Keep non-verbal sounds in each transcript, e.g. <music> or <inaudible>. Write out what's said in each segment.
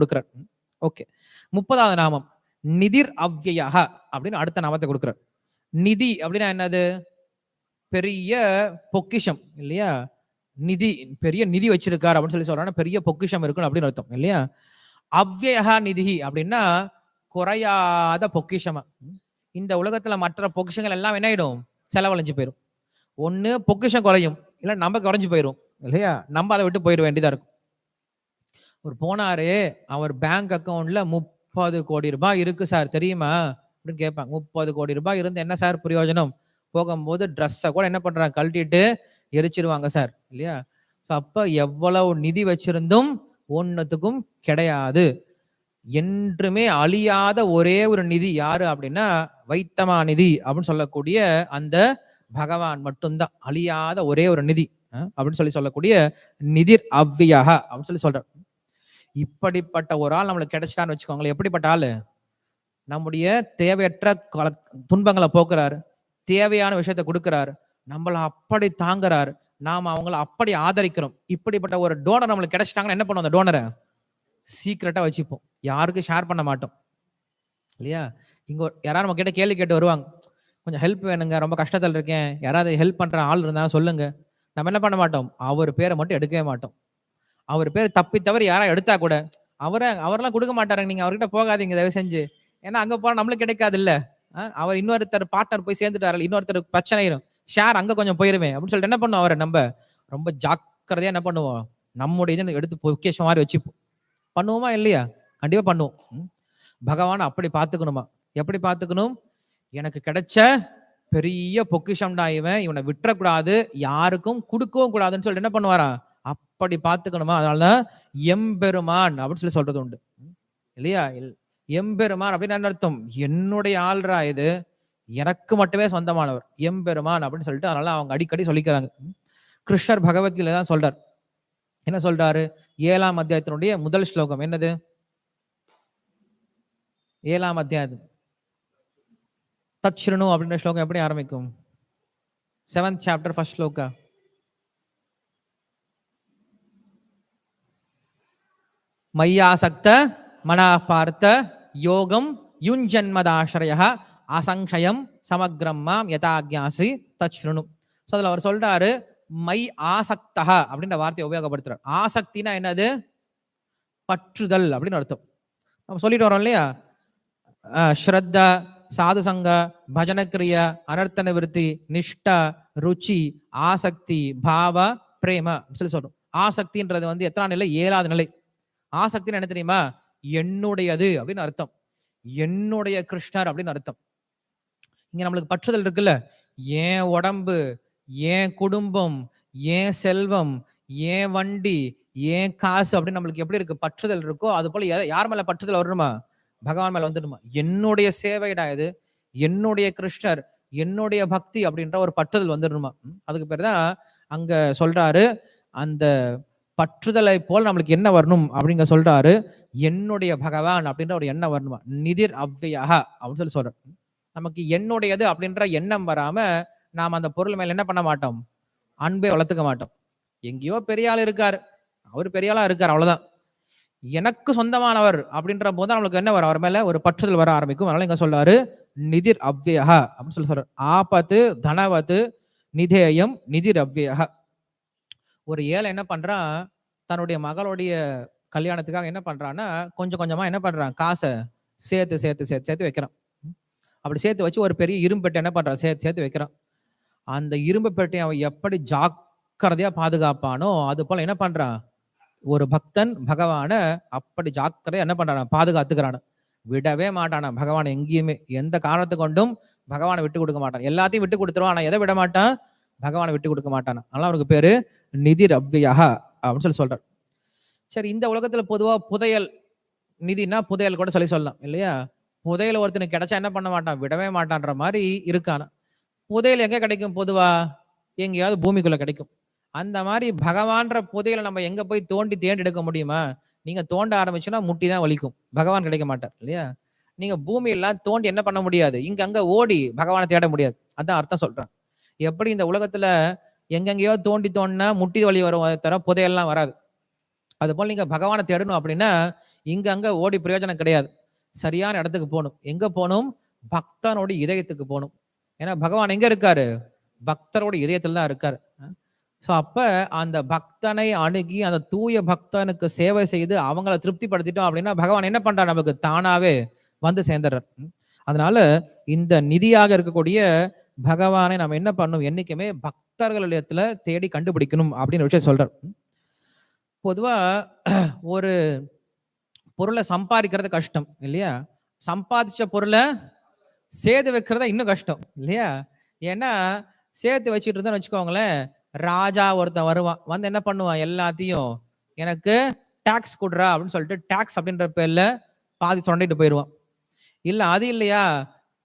கொடுக்குறார். ஓகே முப்பதாவது நாமம். நிதிர் அவ்யயாக அப்படின்னு அடுத்த நாமத்தை கொடுக்குறார். நிதி அப்படின்னா என்னது? பெரிய பொக்கிஷம் இல்லையா? நிதி பெரிய நிதி வச்சிருக்காரு அப்படின்னு சொல்லி சொல்றாங்க பெரிய பொக்கிஷம் இருக்கும் அப்படின்னு அர்த்தம் இல்லையா? அவ்யயா நிதி அப்படின்னா குறையாத பொக்கிஷமா. இந்த உலகத்துல மற்ற பொக்கிஷங்கள் எல்லாம் என்ன ஆயிடும்? செலவழிஞ்சு போயிடும் ஒன்னு பொக்கிஷம் குறையும் இல்ல நம்ம குறைஞ்சு போயிடும் இல்லையா? நம்ம அதை விட்டு போயிட வேண்டியதா இருக்கும். ஒரு போனாரு அவர் பேங்க் அக்கௌண்ட்ல முப்பது கோடி ரூபாய் இருக்கு சார் தெரியுமா? அப்படின்னு கேட்பாங்க. முப்பது கோடி ரூபாய் இருந்து என்ன சார் பிரயோஜனம்? போகும்போது ட்ரெஸ்ஸை கூட என்ன பண்றாங்க? கழட்டிட்டு எரிச்சிருவாங்க சார் இல்லையா? ஸோ அப்ப எவ்வளவு நிதி வச்சிருந்தும் ஒன்னுத்துக்கும் கிடையாது. என்றுமே அழியாத ஒரே ஒரு நிதி யாரு அப்படின்னா வைத்தமா நிதி அப்படின்னு சொல்லக்கூடிய அந்த பகவான் மட்டும்தான். அழியாத ஒரே ஒரு நிதி அப்படின்னு சொல்லி சொல்லக்கூடிய நிதிர் அவ்வியாக அப்படின்னு சொல்லி சொல்றார். இப்படிப்பட்ட ஒரு ஆள் நம்மளுக்கு கிடைச்சிட்டான்னு வச்சுக்கோங்களேன். எப்படிப்பட்ட ஆளு? நம்முடைய தேவையற்ற கல- துன்பங்களை போக்குறாரு. தேவையான விஷயத்தை கொடுக்குறாரு. நம்மளை அப்படி தாங்குறார். நாம் அவங்கள அப்படி ஆதரிக்கிறோம். இப்படிப்பட்ட ஒரு டோனர் நம்மளுக்கு கிடைச்சிட்டாங்கன்னா என்ன பண்ணுவோம் அந்த டோனரை சீக்கிரட்டாக வச்சுப்போம். யாருக்கும் ஷேர் பண்ண மாட்டோம். இல்லையா? இங்கே யாராவது நம்ம கிட்ட கேள்வி கேட்டு வருவாங்க. கொஞ்சம் ஹெல்ப் வேணுங்க. ரொம்ப கஷ்டத்தில் இருக்கேன். யாராவது ஹெல்ப் பண்ணுற ஆள் இருந்தாலும் சொல்லுங்க. நம்ம என்ன பண்ண மாட்டோம்? அவர் பேரை மட்டும் எடுக்கவே மாட்டோம். அவர் பேர் தப்பி தவறி யாரா எடுத்தா கூட அவரை அவரெல்லாம் கொடுக்க மாட்டாருங்க. நீங்க அவர்கிட்ட போகாதீங்க தயவு செஞ்சு ஏன்னா அங்க போனா நம்மளுக்கு கிடைக்காது இல்ல அவர் இன்னொருத்தர் பார்ட்னர் போய் சேர்ந்துட்டாரு இன்னொருத்தர் பிரச்சனையிடும் ஷேர் அங்க கொஞ்சம் போயிருமே. அப்படின்னு சொல்லிட்டு என்ன பண்ணுவோம் அவரை நம்ம ரொம்ப ஜாக்கிரதையா என்ன பண்ணுவோம்? நம்முடைய இதை எடுத்து பொக்கேஷன் மாதிரி வச்சுப்போம் பண்ணுவோமா இல்லையா? கண்டிப்பா பண்ணுவோம். ம். பகவான் அப்படி பார்த்துக்கணுமா? எப்படி பார்த்துக்கணும்? எனக்கு கிடைச்ச பெரிய பொக்கிஷம்டா இவன். இவனை விட்டுறக்கூடாது. யாருக்கும் கொடுக்கவும் கூடாதுன்னு சொல்லிட்டு என்ன பண்ணுவாரா அப்படி பார்த்துக்கணுமா? அதனாலதான் எம்பெருமான் அப்படின்னு சொல்லி சொல்றது உண்டு. இல்லையா? எல்- எம்பெருமான் அப்படின்னு என்ன அர்த்தம்? என்னுடைய ஆள்ரா இது. எனக்கு மட்டுமே சொந்தமானவர். எம்பெருமான் அப்படின்னு சொல்லிட்டு அதனால அவங்க அடிக்கடி சொல்லிக்கிறாங்க. கிருஷ்ணர் பகவத்கீதை தான் சொல்றார். என்ன சொல்றாரு? ஏழாம் அத்தியாயத்தினுடைய முதல் ஸ்லோகம் என்னது? ஏழாம் அத்தியாயம். தச்ருணு அப்படின்ற ஸ்லோகம் எப்படி ஆரம்பிக்கும்? Seventh chapter first shloka? மையாசக்த மனா பார்த்த யோகம் யுஞ்சன்மதாசிரய அசங்கயம் சமக்ரம் மாம் யதாக்யாசி தச்ருணு. ஸோ அதில் அவர் சொல்றாரு மை ஆசக்தா அப்படின்ற வார்த்தையை உபயோகப்படுத்துறார். ஆசக்தினா என்னது? பற்றுதல் அப்படின்னு அர்த்தம். நம்ம சொல்லிட்டு வரோம் இல்லையா? ஸ்ரத்த சாது சங்க பஜனக்கிரிய அனர்த்த நிவர்த்தி நிஷ்ட ருச்சி ஆசக்தி பாவ பிரேம அப்படின்னு சொல்லி சொல்றோம். ஆசக்தின்றது வந்து எத்தனாம் நிலை? ஏழாவது நிலை. ஆசக்தின்னு என்ன தெரியுமா? என்னுடையது அப்படின்னு அர்த்தம். என்னுடைய கிருஷ்ணர் அப்படின்னு அர்த்தம். இங்க நம்மளுக்கு பற்றுதல் இருக்குல்ல? ஏன் உடம்பு ஏன் குடும்பம் ஏன் செல்வம் ஏன் வண்டி ஏன் காசு அப்படின்னு நம்மளுக்கு எப்படி இருக்கு? பற்றுதல் இருக்கோ அது போல எதை- யார் மேல பற்றுதல் வரணுமா? பகவான் மேல வந்துடுமா என்னுடைய சேவைடா இது? என்னுடைய கிருஷ்ணர் என்னுடைய பக்தி அப்படின்ற ஒரு பற்றுதல் வந்துடணுமா? அதுக்கு பேர் தான் அங்க சொல்றாரு. அந்த பற்றுதலை போல் நம்மளுக்கு என்ன வரணும் அப்படிங்க சொல்றாரு? என்னுடைய பகவான் அப்படின்ற ஒரு எண்ணம் வரணுமா? நிதிர் அவ்வையாக அப்படின்னு சொல்லி சொல்ற நமக்கு என்னுடையது அப்படின்ற எண்ணம் வராம நாம் அந்த பொருள் மேல என்ன பண்ண மாட்டோம்? அன்பை வளர்த்துக்க மாட்டோம். எங்கேயோ பெரிய ஆள் இருக்கார். அவர் பெரிய ஆளா இருக்கார் அவ்வளவுதான். எனக்கு சொந்தமானவர் அப்படின்ற போது நம்மளுக்கு என்ன வரும்? அவர் மேல ஒரு பற்றுதல் வர ஆரம்பிக்கும். அதனால இங்க சொல்றாரு நிதிர் அவ்வியக அப்படின்னு சொல்லி சொல்றாரு. ஆபத்து தனவத்து நிதேயம் நிதிர் அவ்வியக ஒரு ஏழை என்ன பண்றான்? தன்னுடைய மகளுடைய கல்யாணத்துக்காக என்ன பண்றான்னா கொஞ்சம் கொஞ்சமா என்ன பண்றான்? காசை சேர்த்து சேர்த்து சேர்த்து சேர்த்து வைக்கிறான். அப்படி சேர்த்து வச்சு ஒரு பெரிய இரும்பு பெட்டை என்ன பண்றான்? சேர்த்து சேர்த்து வைக்கிறான். அந்த இரும்பு பெட்டையை அவன் எப்படி ஜாக்கிரதையா பாதுகாப்பானோ அது போல என்ன பண்றான்? ஒரு பக்தன் பகவானை அப்படி ஜாக்கிரதையா என்ன பண்றான்? பாதுகாத்துக்கிறான். விடவே மாட்டானா. பகவான் எங்கேயுமே எந்த காரணத்தை கொண்டும் பகவானை விட்டு கொடுக்க மாட்டான். எல்லாத்தையும் விட்டு கொடுத்துருவான். ஆனா எதை விட மாட்டான்? பகவானை விட்டு கொடுக்க மாட்டானா? அதனால அவனுக்கு பேரு நிதி ரவ்வியாக அப்படின்னு சொல்லி சொல்றார். சரி இந்த உலகத்துல பொதுவா புதையல் நிதினா புதையல் கூட சொல்லி சொல்லலாம் இல்லையா? புதையல் ஒருத்தனுக்கு கிடைச்சா என்ன பண்ண மாட்டான்? விடவே மாட்டான்ற மாதிரி இருக்கான? புதையல் எங்க கிடைக்கும் பொதுவா? எங்கேயாவது பூமிக்குள்ள கிடைக்கும். அந்த மாதிரி பகவான்ற புதையலை நம்ம எங்க போய் தோண்டி தேண்டி எடுக்க முடியுமா? நீங்க தோண்ட ஆரம்பிச்சுன்னா முட்டி தான் வலிக்கும். பகவான் கிடைக்க மாட்டார் இல்லையா? நீங்க பூமியெல்லாம் தோண்டி என்ன பண்ண முடியாது? இங்க அங்க ஓடி பகவானை தேட முடியாது. அதான் அர்த்தம் சொல்றேன். எப்படி இந்த உலகத்துல எங்கெங்கேயோ தோண்டி தோண்டினா முட்டி வலி வரும் அதை புதையெல்லாம் வராது. அது போல நீங்க பகவானை தேடணும் அப்படின்னா இங்க அங்க ஓடி பிரயோஜனம் கிடையாது. சரியான இடத்துக்கு போகணும். எங்க போகணும்? பக்தனோட இதயத்துக்கு போகணும். ஏன்னா பகவான் எங்க இருக்காரு? பக்தரோட இதயத்துல தான் இருக்காரு. ஸோ அப்ப அந்த பக்தனை அணுகி அந்த தூய பக்தனுக்கு சேவை செய்து அவங்கள திருப்திப்படுத்திட்டோம் அப்படின்னா பகவான் என்ன பண்றார்? நமக்கு தானாவே வந்து சேர்ந்துடுறார். அதனால இந்த நிதியாக இருக்கக்கூடிய பகவானை நம்ம என்ன பண்ணணும் என்னைக்குமே பக்தர்களிடத்துல தேடி கண்டுபிடிக்கணும் அப்படின்னு விஷயம் சொல்றார். பொதுவா <clears throat> ஒரு பொருளை சம்பாதிக்கிறது கஷ்டம் இல்லையா? சம்பாதிச்ச பொருளை சேர்த்து வைக்கிறதா இன்னும் கஷ்டம் இல்லையா? ஏன்னா சேர்த்து வச்சுட்டு இருந்தோம்னு வச்சுக்கோங்களேன் ராஜா ஒருத்தன் வருவான் வந்து என்ன பண்ணுவான்? எல்லாத்தையும் எனக்கு டாக்ஸ் கொடுறா அப்படின்னு சொல்லிட்டு டாக்ஸ் அப்படின்ற பேர்ல பாதி சொண்டிட்டு போயிடுவான். இல்ல அது இல்லையா?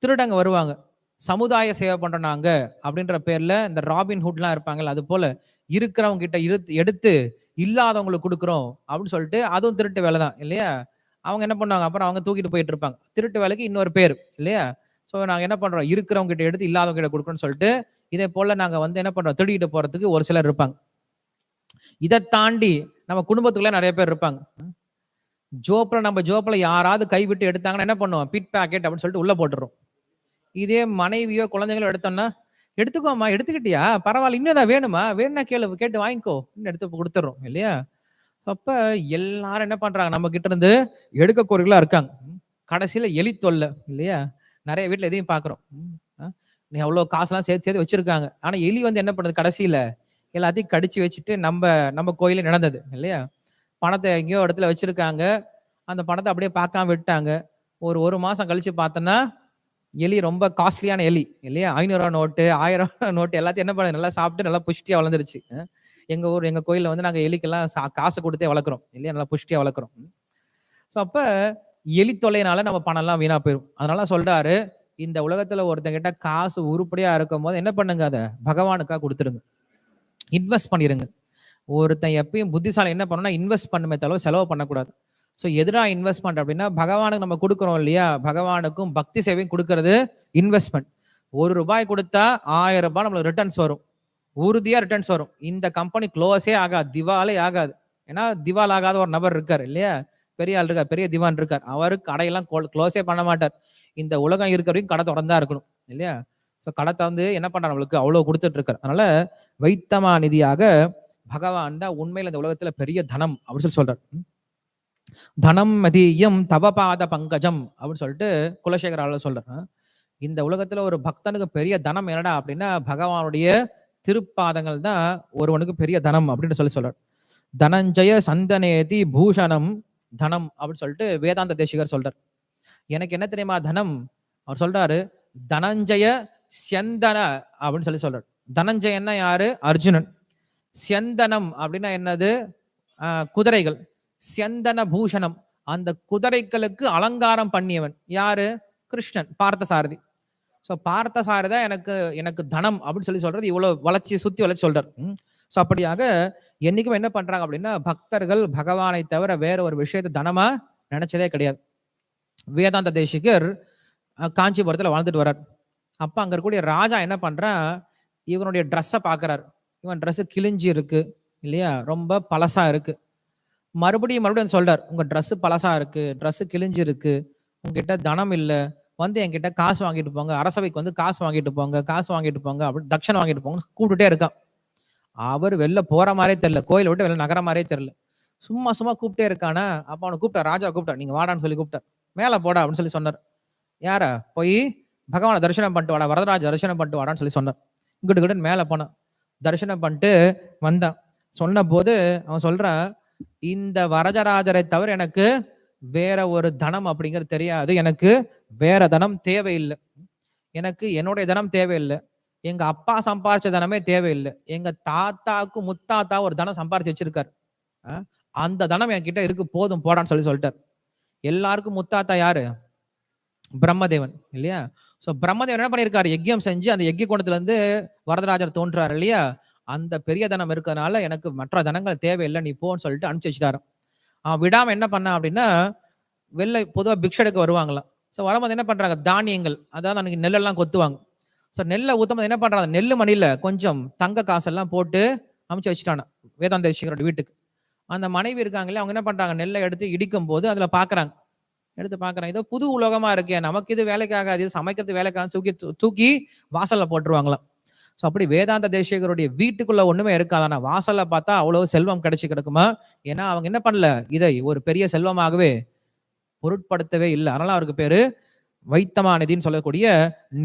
திருடங்க வருவாங்க. சமுதாய சேவை பண்றோம் நாங்க அப்படின்ற பேர்ல இந்த ராபின் ஹுட்லாம் இருப்பாங்கல்ல அது போல இருக்கிறவங்க கிட்ட இழுத்து எடுத்து இல்லாதவங்களுக்கு கொடுக்குறோம் அப்படின்னு சொல்லிட்டு அதுவும் திருட்டு வேலை தான் இல்லையா? அவங்க என்ன பண்ணுவாங்க? அப்புறம் அவங்க தூக்கிட்டு போயிட்டு இருப்பாங்க. திருட்டு வேலைக்கு இன்னொரு பேர் இல்லையா? ஸோ நாங்கள் என்ன பண்றோம்? இருக்கிறவங்க கிட்ட எடுத்து இல்லாதவங்க கிட்ட கொடுக்கணும்னு சொல்லிட்டு இதே போல நாங்கள் வந்து என்ன பண்றோம்? திருடிட்டு போறதுக்கு ஒரு சிலர் இருப்பாங்க. இதை தாண்டி நம்ம குடும்பத்துக்குள்ள நிறைய பேர் இருப்பாங்க. ஜோப்பில் நம்ம ஜோப்பில் யாராவது கைவிட்டு எடுத்தாங்கன்னா என்ன பண்ணுவோம்? பிட் பேக்கெட் அப்படின்னு சொல்லிட்டு உள்ள போட்டுறோம் இதே மனைவியோ குழந்தைங்களோ எடுத்தோம்னா எடுத்துக்கோமா எடுத்துக்கிட்டியா? பரவாயில்ல இன்னும் ஏதாவது வேணுமா? வேணும்னா கேளு கேட்டு வாங்கிக்கோ. இன்னும் எடுத்து கொடுத்துட்றோம் இல்லையா? அப்ப எல்லாரும் என்ன பண்றாங்க? நம்ம கிட்ட இருந்து எடுக்க கோரிகளா இருக்காங்க. கடைசியில எலி தொல்லை இல்லையா? நிறைய வீட்டுல எதையும் பாக்குறோம். ஆ, நீ எவ்வளவு காசுலாம் சேர்த்து சேர்த்து வச்சிருக்காங்க. ஆனா எலி வந்து என்ன பண்ணுது? கடைசியில எல்லாத்தையும் கடிச்சு வச்சுட்டு நம்ம நம்ம கோயில நடந்தது இல்லையா? பணத்தை எங்கேயோ இடத்துல வச்சிருக்காங்க. அந்த பணத்தை அப்படியே பார்க்காம விட்டாங்க ஒரு ஒரு மாசம் கழிச்சு பார்த்தோன்னா எலி ரொம்ப காஸ்ட்லியான எலி இல்லையா? ஐநூறுரூவா நோட்டு ஆயிரம் ரூபா நோட்டு எல்லாத்தையும் என்ன பண்ணுது நல்லா சாப்பிட்டு நல்லா புஷ்டியா வளர்ந்துருச்சு. எங்கள் எங்க ஊர் எங்க கோயிலில் வந்து நாங்க எலிக்கெல்லாம் சா- காசு கொடுத்தே வளர்க்குறோம் இல்லையா? நல்லா புஷ்டியா வளர்க்குறோம். ஸோ அப்ப எலி தொலைனால நம்ம பணம் எல்லாம் வீணா போயிடும் அதனால சொல்றாரு இந்த உலகத்துல ஒருத்தங்கிட்ட காசு உருப்படியா இருக்கும் போது என்ன பண்ணுங்க அதை? பகவானுக்காக கொடுத்துருங்க. இன்வெஸ்ட் பண்ணிருங்க. ஒருத்தன் எப்பயும் புத்திசாலி என்ன பண்ணணும்னா இன்வெஸ்ட் பண்ணுமே தவிர செலவு பண்ணக்கூடாது. ஸோ எதிராக இன்வெஸ்ட்மெண்ட் அப்படின்னா பகவானுக்கு நம்ம கொடுக்குறோம் இல்லையா? பகவானுக்கும் பக்தி சேவையும் கொடுக்கறது இன்வெஸ்ட்மெண்ட் ஒரு ரூபாய் கொடுத்தா ஆயிரம் ரூபாய் நம்மளுக்கு ரிட்டர்ன்ஸ் வரும். உறுதியாக ரிட்டர்ன்ஸ் வரும். இந்த கம்பெனி க்ளோஸே ஆகாது. திவாலே ஆகாது. ஏன்னா திவால் ஆகாத ஒரு நபர் இருக்கார் இல்லையா? பெரிய ஆள் இருக்கார் பெரிய திவான் இருக்கார். அவரு கடையெல்லாம் க்ளோஸே பண்ண மாட்டார். இந்த உலகம் இருக்கிற வரைக்கும் கடை தொடர்ந்தா இருக்கணும் இல்லையா? ஸோ கடை திறந்து என்ன பண்றார்? நம்மளுக்கு அவ்வளோ கொடுத்துட்டு இருக்கார். அதனால வைத்தமா நிதியாக பகவான் தான் உண்மையில் இந்த உலகத்தில் பெரிய தனம் அப்படின்னு சொல்லி சொல்றார். தனம் மதியம் தவபாத பங்கஜம் அப்படின்னு சொல்லிட்டு குலசேகரால சொல்றேன் இந்த உலகத்துல ஒரு பக்தனுக்கு பெரிய தனம் என்னடா அப்படின்னா பகவானுடைய திருப்பாதங்கள் தான் ஒருவனுக்கு பெரிய தனம் அப்படின்னு சொல்லி சொல்றார். தனஞ்சய சந்தனேதி பூஷணம் தனம் அப்படின்னு சொல்லிட்டு வேதாந்த தேசிகர் சொல்றார். எனக்கு என்ன தெரியுமா தனம்? அவர் சொல்றாரு தனஞ்சய செந்தன அப்படின்னு சொல்லி சொல்றார். தனஞ்சயன்னா யாரு? அர்ஜுனன். செந்தனம் அப்படின்னா என்னது? குதிரைகள். செந்தன பூஷணம். அந்த குதிரைகளுக்கு அலங்காரம் பண்ணியவன். யாரு? கிருஷ்ணன் பார்த்தசாரதி. ஸோ பார்த்தசாரதா எனக்கு எனக்கு தனம் அப்படின்னு சொல்லி சொல்றது. இவ்வளவு வளர்ச்சி சுத்தி வளர்ச்சி சொல்றார். ஸோ அப்படியாக என்னைக்கும் என்ன பண்றாங்க அப்படின்னா பக்தர்கள் பகவானை தவிர வேற ஒரு விஷயத்தை தனமா நினைச்சதே கிடையாது. வேதாந்த தேசிகர் காஞ்சிபுரத்தில் வாழ்ந்துட்டு வர்றார். அப்போ அங்கே இருக்கக்கூடிய ராஜா என்ன பண்ணுறான் இவனுடைய ட்ரெஸ்ஸை பார்க்குறாரு இவன் ட்ரெஸ்ஸு கிழிஞ்சி இருக்கு இல்லையா? ரொம்ப பழசா இருக்குது மறுபடியும் மறுபடியும் சொல்றார் உங்க ட்ரெஸ் பழசா இருக்கு ட்ரெஸ் கிழிஞ்சு இருக்கு உங்ககிட்ட தனம் இல்லை வந்து என்கிட்ட காசு வாங்கிட்டு போங்க அரசவைக்கு வந்து காசு வாங்கிட்டு போங்க காசு வாங்கிட்டு போங்க அப்படி தட்சணை வாங்கிட்டு போங்க கூப்பிட்டுட்டே இருக்கான். அவர் வெளில போற மாதிரியே தெரியல கோயிலை விட்டு வெளில நகர மாதிரியே தெரியல. சும்மா சும்மா கூப்பிட்டே இருக்கானா? அப்ப அவனை கூப்பிட்டா ராஜா கூப்பிட்டா நீங்க வாடான்னு சொல்லி கூப்பிட்டார் மேல போடா அப்படின்னு சொல்லி சொன்னார். யாரா? போய் பகவானை தரிசனம் பண்ணிட்டு வாடா வரதராஜ தரிசனம் பண்ணிட்டு வாடான்னு சொல்லி சொன்னார். இங்கிட்டு கிட்ட மேல போனான். தரிசனம் பண்ணிட்டு வந்தான். சொன்ன போது அவன் சொல்றான் இந்த வரதராஜரை தவிர எனக்கு வேற ஒரு தனம் அப்படிங்கிறது தெரியாது. எனக்கு வேற தனம் தேவையில்லை. எனக்கு என்னுடைய தனம் தேவையில்லை. எங்க அப்பா சம்பாரிச்ச தனமே தேவையில்லை. எங்க தாத்தாக்கு முத்தாத்தா ஒரு தனம் சம்பாரிச்சு வச்சிருக்காரு. அந்த தனம் என்கிட்ட இருக்கு போதும் போடான்னு சொல்லி சொல்லிட்டார். எல்லாருக்கும் முத்தாத்தா யாரு? பிரம்மதேவன் இல்லையா? சோ பிரம்மதேவன் என்ன பண்ணியிருக்காரு? யஜ்யம் செஞ்சு அந்த யஜ்ய குணத்துல இருந்து வரதராஜர் தோன்றாரு இல்லையா? அந்த பெரிய தனம் இருக்கிறதுனால எனக்கு மற்ற தனங்கள் தேவையில்லை நீ போன்னு சொல்லிட்டு அனுப்பிச்சு வச்சுட்டாரு. அவன் விடாமல் என்ன பண்ணான் அப்படின்னா வெளில பொதுவாக பிக்ஷ எடுக்க வருவாங்களாம். ஸோ வரும்போது என்ன பண்ணுறாங்க தானியங்கள் அதாவது அன்னைக்கு நெல்லெல்லாம் கொத்துவாங்க. ஸோ நெல்லை ஊத்தும்போது என்ன பண்ணுறாங்க நெல் மணியில் கொஞ்சம் தங்க காசெல்லாம் போட்டு அமுச்சு வச்சுட்டானா வேதாந்த ரிஷிகரோட வீட்டுக்கு. அந்த மனைவி இருக்காங்களே அவங்க என்ன பண்ணுறாங்க நெல்லை எடுத்து இடிக்கும் போது அதில் பார்க்குறாங்க எடுத்து பார்க்குறாங்க ஏதோ புது உலகமாக இருக்கே நமக்கு இது வேலைக்காக இது சமைக்கிறது வேலைக்காக தூக்கி தூக்கி வாசலில் போட்டுருவாங்களாம். ஸோ அப்படி வேதாந்த தேசிகருடைய வீட்டுக்குள்ள ஒண்ணுமே இருக்காது. ஆனால் வாசல்ல பார்த்தா அவ்வளவு செல்வம் கிடைச்சி கிடக்குமா? ஏன்னா அவங்க என்ன பண்ணல? இதை ஒரு பெரிய செல்வமாகவே பொருட்படுத்தவே இல்லை. அதனால அவருக்கு பேரு வைத்தமா நிதின்னு சொல்லக்கூடிய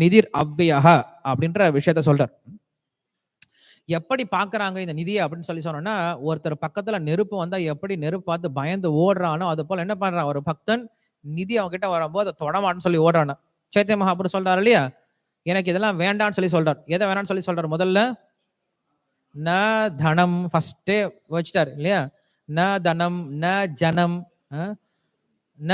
நிதிர் அவ்வியக அப்படின்ற விஷயத்த சொல்றார். எப்படி பாக்குறாங்க இந்த நிதியை அப்படின்னு சொல்லி சொன்னோம்னா ஒருத்தர் பக்கத்துல நெருப்பு வந்தா எப்படி நெருப்பு பார்த்து பயந்து ஓடுறானோ அது போல என்ன பண்றான்? ஒரு பக்தன் நிதி அவங்க கிட்ட வரும்போது அதை தொடமாட்டேன்னு சொல்லி ஓடுறானா சைத்திய மகாபுரம் சொல்றாரு இல்லையா? எனக்கு இதெல்லாம் வேண்டாம்னு சொல்லி சொல்றார். எதை வேணாம்னு சொல்லி சொல்றார்? முதல்ல ந தனம் ஃபர்ஸ்டே வச்சிட்டார் இல்லையா? ந தனம் ந ஜனம் ந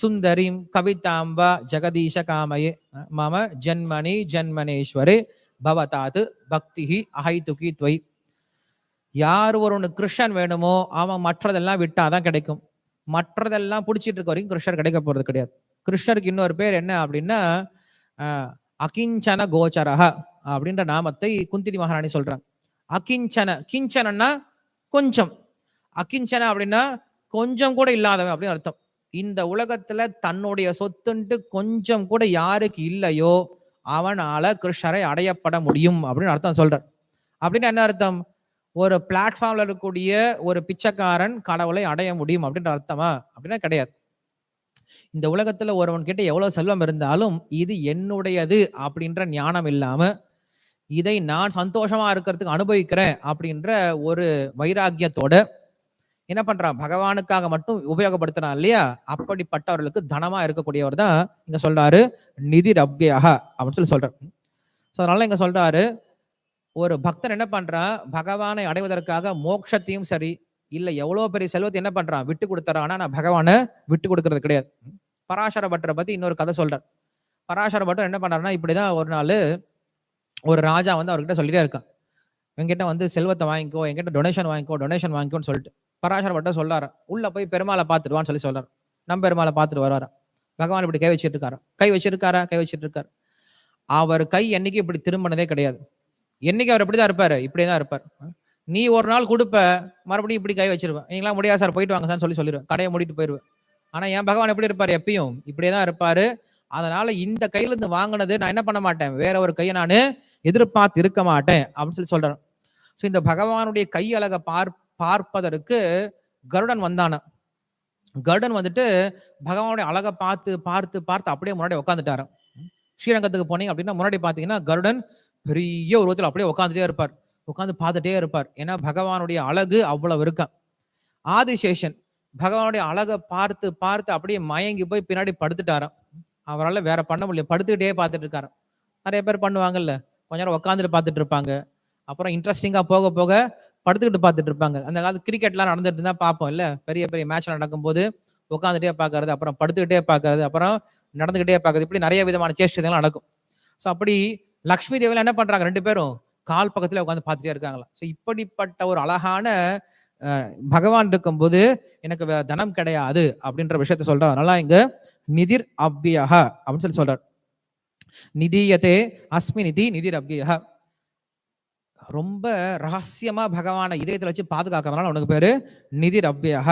சுந்தரிம் கவிதாம்பா ஜெகதீஷ காமயே மம ஜன்மணி ஜன்மனேஸ்வரே பவதாத் பக்திஹி அஹைதுகி துவை. யார் ஒருவனுக்கு கிருஷ்ணன் வேணுமோ அவன் மற்றதெல்லாம் விட்டாதான் கிடைக்கும். மற்றதெல்லாம் பிடிச்சிட்டு இருக்க வரைக்கும் கிருஷ்ணர் கிடைக்க போறது கிடையாது. கிருஷ்ணருக்கு இன்னொரு பேர் என்ன அப்படின்னா அகிஞ்சன கோச்சரஹ அப்படின்ற நாமத்தை குந்தினி மகாராணி சொல்றாங்க. அகிஞ்சன கிஞ்சனன்னா கொஞ்சம். அகிஞ்சன அப்படின்னா கொஞ்சம் கூட இல்லாதவன் அப்படின்னு அர்த்தம். இந்த உலகத்துல தன்னுடைய சொத்துன்ட்டு கொஞ்சம் கூட யாருக்கு இல்லையோ அவனால கிருஷ்ணரை அடையப்பட முடியும் அப்படின்னு அர்த்தம் சொல்றார். அப்படின்னு என்ன அர்த்தம்? ஒரு பிளாட்ஃபார்ம்ல இருக்கக்கூடிய ஒரு பிச்சைக்காரன் கடவுளை அடைய முடியும் அப்படின்ற அர்த்தமா? அப்படின்னா கிடையாது. இந்த உலகத்துல ஒருவன் கிட்ட எவ்வளவு செல்வம் இருந்தாலும் இது என்னுடையது அப்படின்ற ஞானம் இல்லாம இதை நான் சந்தோஷமா இருக்கிறதுக்கு அனுபவிக்கிறேன் அப்படின்ற ஒரு வைராக்கியத்தோட என்ன பண்றான்? பகவானுக்காக மட்டும் உபயோகப்படுத்துறான் இல்லையா? அப்படிப்பட்டவர்களுக்கு தனமா இருக்கக்கூடியவர் தான் இங்க சொல்றாரு நிதி ரப்யாக அப்படின்னு சொல்லி சொல்றாரு. ஸோ அதனால இங்க சொல்றாரு ஒரு பக்தன் என்ன பண்றான்? பகவானை அடைவதற்காக மோட்சத்தையும் சரி இல்ல எவ்வளவு பெரிய செல்வத்தை என்ன பண்றான்? விட்டு கொடுத்துறான். ஆனா நான் பகவானை விட்டு கொடுக்கறது கிடையாது. பராசர பட்டரை பத்தி இன்னொரு கதை சொல்றார். பராசர பட்டர் என்ன பண்றாருன்னா இப்படிதான் ஒரு நாள் ஒரு ராஜா வந்து அவர்கிட்ட சொல்லிட்டே இருக்கான். என்கிட்ட வந்து செல்வத்தை வாங்கிக்கோ என்கிட்ட டொனேஷன் வாங்கிக்கோ டொனேஷன் வாங்கிக்கோன்னு சொல்லிட்டு. பராசர பட்டர் சொல்றாரு. உள்ள போய் பெருமாளை பார்த்துடுவான்னு சொல்லி சொல்றாரு. நம்ம பெருமாளை பார்த்துட்டு வர்றாரு பகவான் இப்படி கை வச்சிட்டு இருக்காரு கை வச்சிருக்காரா? கை வச்சிட்டு இருக்காரு. அவர் கை என்னைக்கு இப்படி திரும்பினதே கிடையாது. என்னைக்கு அவர் இப்படிதான் இருப்பாரு? இப்படியே தான் இருப்பார். நீ ஒரு நாள் கொடுப்ப மறுபடியும் இப்படி கை வச்சிருவேன் நீங்களாம் முடியாது சார் போயிட்டு வாங்க சார் சொல்லி சொல்லிடுவேன் கடையை மூடிட்டு போயிடுவேன் ஆனால் என் பகவான் எப்படி இருப்பார்? எப்பயும் இப்படியே தான் இருப்பார். அதனால இந்த கையிலேருந்து வாங்கினது நான் என்ன பண்ண மாட்டேன்? வேற ஒரு கையை நான் எதிர்பார்த்து இருக்க மாட்டேன் அப்படின்னு சொல்லி சொல்கிறேன் ஸோ இந்த பகவானுடைய கை அழகை பார் பார்ப்பதற்கு கருடன் வந்தான? கருடன் வந்துட்டு பகவானுடைய அழகை பார்த்து பார்த்து பார்த்து அப்படியே முன்னாடி உட்காந்துட்டாராம் ஸ்ரீரங்கத்துக்கு போனீங்க அப்படின்னா முன்னாடி பார்த்தீங்கன்னா கருடன் பெரிய உருவத்தில் அப்படியே உட்காந்துட்டே இருப்பார். உட்காந்து பார்த்துட்டே இருப்பார். ஏன்னா பகவானுடைய அழகு அவ்வளவு இருக்கா ஆதிசேஷன் பகவானுடைய அழகை பார்த்து பார்த்து அப்படியே மயங்கி போய் பின்னாடி படுத்துட்டாராம். அவரால் வேற பண்ண முடியல. படுத்துக்கிட்டே பார்த்துட்டு இருக்காராம் நிறைய பேர் பண்ணுவாங்கல்ல. கொஞ்ச நேரம் உட்காந்துட்டு பார்த்துட்டு இருப்பாங்க அப்புறம் இன்ட்ரெஸ்டிங்காக போக போக படுத்துக்கிட்டு பார்த்துட்டு இருப்பாங்க அந்த காலத்து கிரிக்கெட்லாம் நடந்துட்டு இருந்தால் பார்ப்போம் இல்லை? பெரிய பெரிய மேட்ச் நடக்கும்போது உட்காந்துட்டே பார்க்கறது அப்புறம் படுத்துக்கிட்டே பார்க்கறது அப்புறம் நடந்துக்கிட்டே பார்க்கறது. இப்படி நிறைய விதமான சேஷ்டங்கள் நடக்கும். ஸோ அப்படி லக்ஷ்மி தேவில என்ன பண்ணுறாங்க ரெண்டு பேரும் கால் பக்கத்துல உட்காந்து பார்த்துட்டே இருக்காங்களா ஸோ இப்படிப்பட்ட ஒரு அழகான பகவான் இருக்கும்போது எனக்கு தனம் கிடையாது அப்படின்ற விஷயத்த சொல்றார். அதனால இங்க நிதிர் அவ்வியக அப்படின்னு சொல்லி சொல்றார். நிதியதே அஸ்மி நிதி நிதிர் அவ்வியக ரொம்ப ரகசியமா பகவானை இதயத்துல வச்சு பாதுகாக்கிறதுனால உனக்கு பேரு நிதிர் அவ்வியக